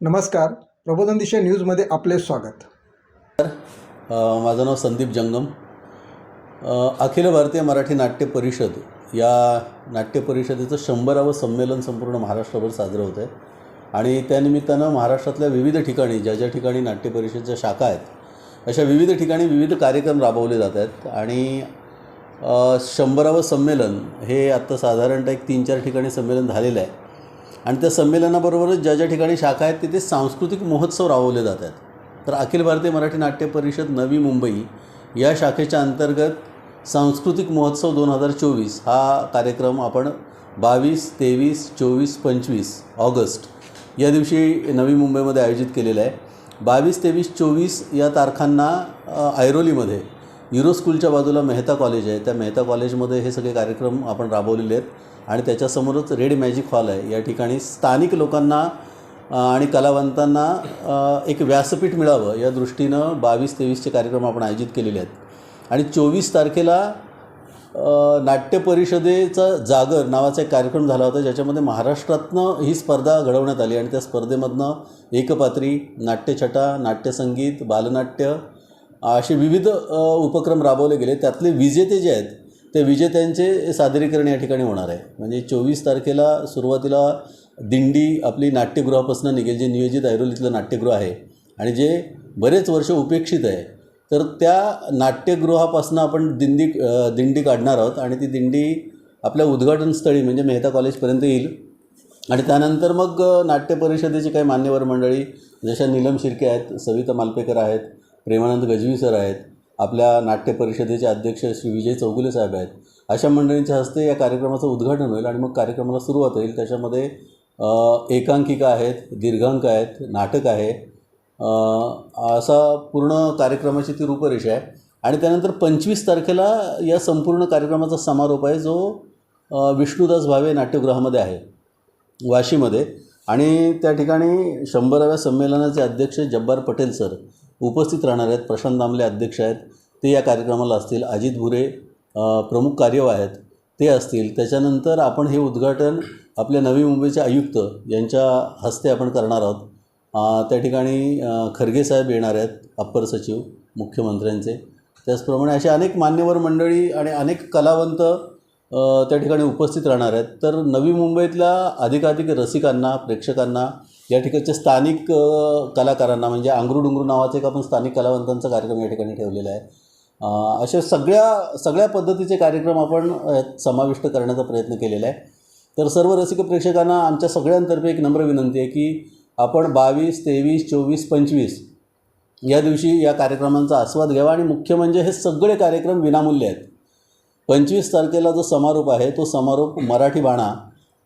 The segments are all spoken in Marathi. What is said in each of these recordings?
नमस्कार प्रबोधन दिशा न्यूजमध्ये आपले स्वागत. सर माझं नाव संदीप जंगम. अखिल भारतीय मराठी नाट्य परिषद या नाट्य परिषदेचं शंभरावं संमेलन संपूर्ण महाराष्ट्रभर साजरं होतं आहे. आणि त्यानिमित्तानं महाराष्ट्रातल्या विविध ठिकाणी ज्या ज्या ठिकाणी नाट्य परिषदेच्या शाखा आहेत अशा विविध ठिकाणी विविध कार्यक्रम राबवले जात आहेत. आणि शंभरावं संमेलन हे आत्ता साधारणतः एक तीन चार ठिकाणी संमेलन झालेलं आहे. आणि त्या संमेलनाबरोबरच ज्या ज्या ठिकाणी शाखा आहेत तिथे सांस्कृतिक महोत्सव राबवले जात आहेत. तर अखिल भारतीय मराठी नाट्य परिषद नवी मुंबई या शाखेच्या अंतर्गत सांस्कृतिक महोत्सव दोन हजार चोवीस हा कार्यक्रम आपण बावीस तेवीस चोवीस पंचवीस ऑगस्ट या दिवशी नवी मुंबईमध्ये आयोजित केलेला आहे. बावीस तेवीस चोवीस या तारखांना ऐरोलीमध्ये युरो स्कूलच्या बाजूला मेहता कॉलेज आहे. त्या मेहता कॉलेजमध्ये हे सगळे कार्यक्रम आपण राबवलेले आहेत. आणि त्याच्यासमोरच रेड मॅजिक हॉल आहे. या ठिकाणी स्थानिक लोकांना आणि कलावंतांना एक व्यासपीठ मिळावं या दृष्टीनं बावीस तेवीसचे कार्यक्रम आपण आयोजित केलेले आहेत. आणि चोवीस तारखेला नाट्य परिषदेचा जागर नावाचा एक कार्यक्रम झाला होता ज्याच्यामध्ये महाराष्ट्रातनं ही स्पर्धा घडवण्यात आली. आणि त्या स्पर्धेमधनं एकपात्री नाट्यछटा नाट्यसंगीत बालनाट्य असे विविध उपक्रम राबवले गेले. त्यातले विजेते जे आहेत ते विजेत्यांचे सादरीकरण या ठिकाणी होणार आहे. म्हणजे चोवीस तारखेला सुरुवातीला दिंडी आपली नाट्यगृहापासून निघेल जे नियोजित ऐरोलीतलं नाट्यगृह आहे. आणि जे बरेच वर्ष उपेक्षित आहे. तर त्या नाट्यगृहापासून आपण दिंडी दिंडी काढणार आहोत आणि ती दिंडी आपल्या उद्घाटनस्थळी म्हणजे मेहता कॉलेजपर्यंत येईल. आणि त्यानंतर मग नाट्य परिषदेची काही मान्यवर मंडळी जशा नीलम शिर्के आहेत सविता मालपेकर आहेत प्रेमानंद गजवी सर आहेत आपल्या नाट्य परिषदेचे अध्यक्ष श्री विजय चौगुले साहेब आहेत. अशा मंडळींच्या हस्ते या कार्यक्रमाचं उद्घाटन होईल आणि मग कार्यक्रमाला सुरुवात होईल. त्याच्यामध्ये एकांकिका आहेत दीर्घांक आहेत नाटक आहे. असा पूर्ण कार्यक्रमाची ती रूपरेषा आहे. आणि त्यानंतर पंचवीस तारखेला या संपूर्ण कार्यक्रमाचा समारोप आहे जो विष्णुदास भावे नाट्यगृहामध्ये आहे वाशीमध्ये. आणि त्या ठिकाणी शंभराव्या संमेलनाचे अध्यक्ष जब्बार पटेल सर उपस्थित राहणार आहेत. प्रशांत दामले अध्यक्ष आहेत. ते या कार्यक्रमाला असतील. अजित भुरे प्रमुख कार्यवाह आहेत. ते असतील. त्याच्यानंतर आपण हे उद्घाटन आपल्या नवी मुंबईचे आयुक्त यांच्या हस्ते आपण करणार आहोत. त्या ठिकाणी खरगे साहेब येणार आहेत अप्पर सचिव मुख्यमंत्र्यांचे. त्याचप्रमाणे असे अनेक मान्यवर मंडळी आणि अनेक कलावंत त्या ठिकाणी उपस्थित राहणार आहेत. तर नवी मुंबईतल्या अधिकाधिक रसिकांना प्रेक्षकांना या ठिकाणच्या स्थानिक कलाकारांना म्हणजे आंग्रू डुंगरू नावाचा एक आपण स्थानिक कलावंतांचा कार्यक्रम या ठिकाणी ठेवलेला आहे. अशा सगळ्या सगळ्या पद्धतीचे कार्यक्रम आपण समाविष्ट करण्याचा प्रयत्न केलेला आहे. तर सर्व रसिक प्रेक्षकांना आमच्या सगळ्यांतर्फे एक नम्र विनंती आहे की आपण बावीस तेवीस चोवीस पंचवीस या दिवशी या कार्यक्रमांचा आस्वाद घ्यावा आणि मुख्य म्हणजे हे सगळे कार्यक्रम विनामूल्य आहेत. पंचवीस तारखेला जो समारोप आहे तो समारोप मराठी बाणा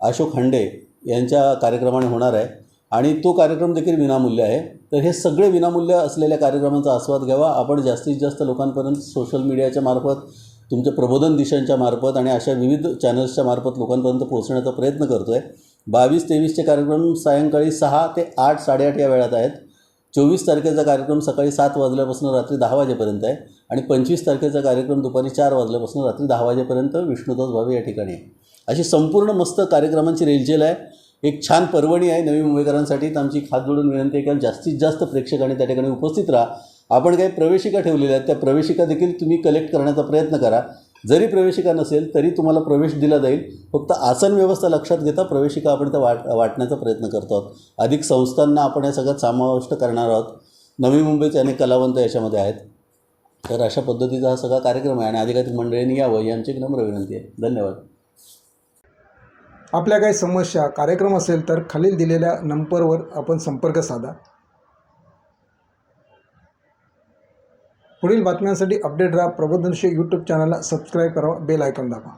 अशोक हंडे यांच्या कार्यक्रमाने होणार आहे. आणि तो कार्यक्रम देखील विनामूल्य आहे. तर हे सगळे विनामूल्य असलेल्या कार्यक्रमांचा आस्वाद घ्यावा. आपण जास्तीत जास्त लोकांपर्यंत सोशल मीडियाच्या मार्फत तुमच्या प्रबोधन दिशांच्या मार्फत आणि अशा विविध चॅनल्सच्या मार्फत लोकांपर्यंत पोहोचण्याचा प्रयत्न करतो आहे बावीस तेवीसचे कार्यक्रम सायंकाळी सहा ते आठ साडेआठ या वेळात आहेत. चोवीस तारखेचा कार्यक्रम सकाळी सात वाजल्यापासून रात्री दहा वाजेपर्यंत आहे. आणि पंचवीस तारखेचा कार्यक्रम दुपारी चार वाजल्यापासून रात्री दहा वाजेपर्यंत विष्णुदास भावे या ठिकाणी आहे. अशी संपूर्ण मस्त कार्यक्रमांची रेलचेल आहे. एक छान पर्वणी आहे नवी मुंबईकरांसाठी. तर आमची खात जोडून विनंती आहे की जास्तीत जास्त प्रेक्षकांनी त्या ठिकाणी उपस्थित राहा. आपण काही प्रवेशिका ठेवलेल्या आहेत. त्या प्रवेशिका देखील तुम्ही कलेक्ट करण्याचा प्रयत्न करा. जरी प्रवेशिका नसेल तरी तुम्हाला प्रवेश दिला जाईल. फक्त आसन व्यवस्था लक्षात घेता प्रवेशिका आपण त्या वाट वाटण्याचा प्रयत्न करतो आहोत. अधिक संस्थांना आपण या सगळ्यात समाविष्ट करणार आहोत. नवी मुंबईचे अनेक कलावंत याच्यामध्ये आहेत. तर अशा पद्धतीचा हा सगळा कार्यक्रम आहे आणि अधिकाधिक मंडळींनी यावं ही आमची एक नम्र विनंती आहे. धन्यवाद. आपल्या काही समस्या कार्यक्रम असेल तर खालील दिलेल्या नंबरवर आपण संपर्क साधा. पुढील बातम्यांसाठी अपडेट राहा प्रबोधनशी यूट्यूब चॅनलला सबस्क्राईब करा बेल आयकॉन दाबा.